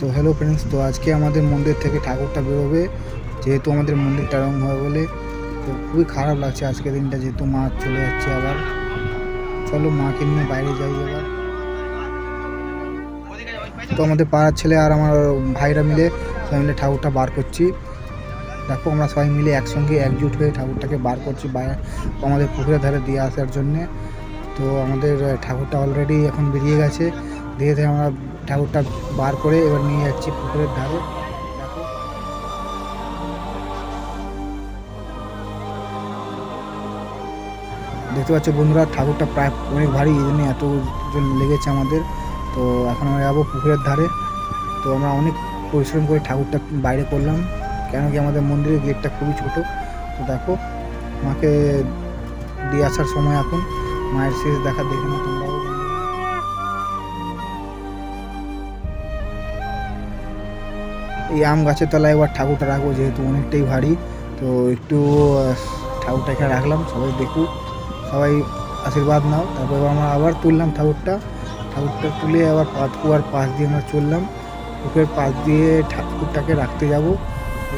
তো hello friends তো আজকে আমাদের মন্দির থেকে ঠাকুরটা বেরোবে। যেহেতু আমাদের মন্দিরটা রং হবে বলে, তো খুবই খারাপ লাগছে আজকে দিনটা, যেহেতু মা চলে যাচ্ছে আবার। চলো মাকে নিয়ে বাইরে যাই এবার তো আমাদের পাড়ার ছেলে আর আমার ভাইরা মিলে সবাই মিলে ঠাকুরটা বার করছি। দেখো আমরা সবাই মিলে একসঙ্গে একজুট হয়ে ঠাকুরটাকে বার করছি বাইরে, আমাদের পুকুরের ধারে দিয়ে আসার জন্যে। তো আমাদের ঠাকুরটা অলরেডি এখন বেরিয়ে গেছে। দিয়ে দিয়ে আমরা ঠাকুরটা বার করে এবার নিয়ে যাচ্ছি পুকুরের ধারে। দেখতে পাচ্ছ বন্ধুরা, ঠাকুরটা প্রায় অনেক ভারী, এই জন্য এত জন লেগেছে আমাদের। তো এখন আমরা যাব পুকুরের ধারে। তো আমরা অনেক পরিশ্রম করে ঠাকুরটা বাইরে করলাম, কেন কি আমাদের মন্দিরের গেটটা খুবই ছোট। তো দেখো, মাকে দিয়ে আসার সময় এখন, মায়ের শেষ দেখা দেখে না তোমরাও এই আম গাছের তলায় একবার ঠাকুরটা রাখব, যেহেতু অনেকটাই ভারী। তো একটু ঠাকুরটা এখানে রাখলাম, সবাই দেখুক, সবাই আশীর্বাদ নাও। তারপর আমরা আবার তুললাম ঠাকুরটা। ঠাকুরটা তুলে আবার পাত, কুয়ার পাশ দিয়ে আমরা চললাম। পুকুরের পাশ দিয়ে ঠাকুরটাকে রাখতে যাব।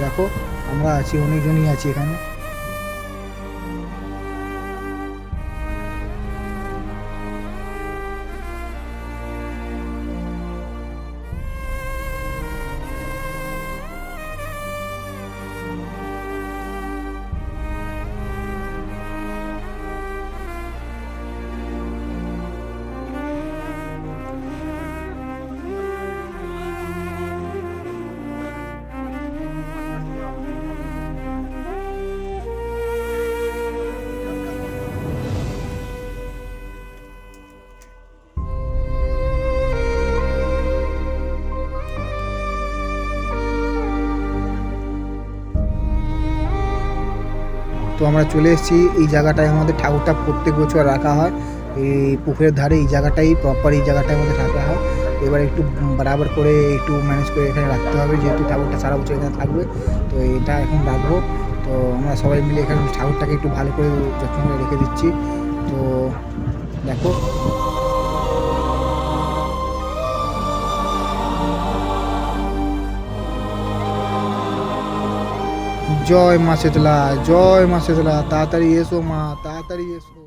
দেখো, আমরা আছি, অনেকজনই আছি এখানে। তো আমরা চলে এসেছি। এই জায়গাটায় আমাদের ঠাকুরটা প্রত্যেক বছর রাখা হয়। এই পুকুরের ধারে এই জায়গাটাই প্রপার এই জায়গাটায় আমাদের রাখা হয়। এবার একটু বরাবর করে একটু ম্যানেজ করে এখানে রাখতে হবে, যেহেতু ঠাকুরটা সারা বছর এখানে থাকবে। তো এটা এখন রাখব। তো আমরা সবাই মিলে এখানে ঠাকুরটাকে একটু ভালো করে যত্ন করে রেখে দিচ্ছি। তো জয় মা শীতলা জয় মা শীতলা তাড়াতাড়ি এসো মা তাড়াতাড়ি এসো।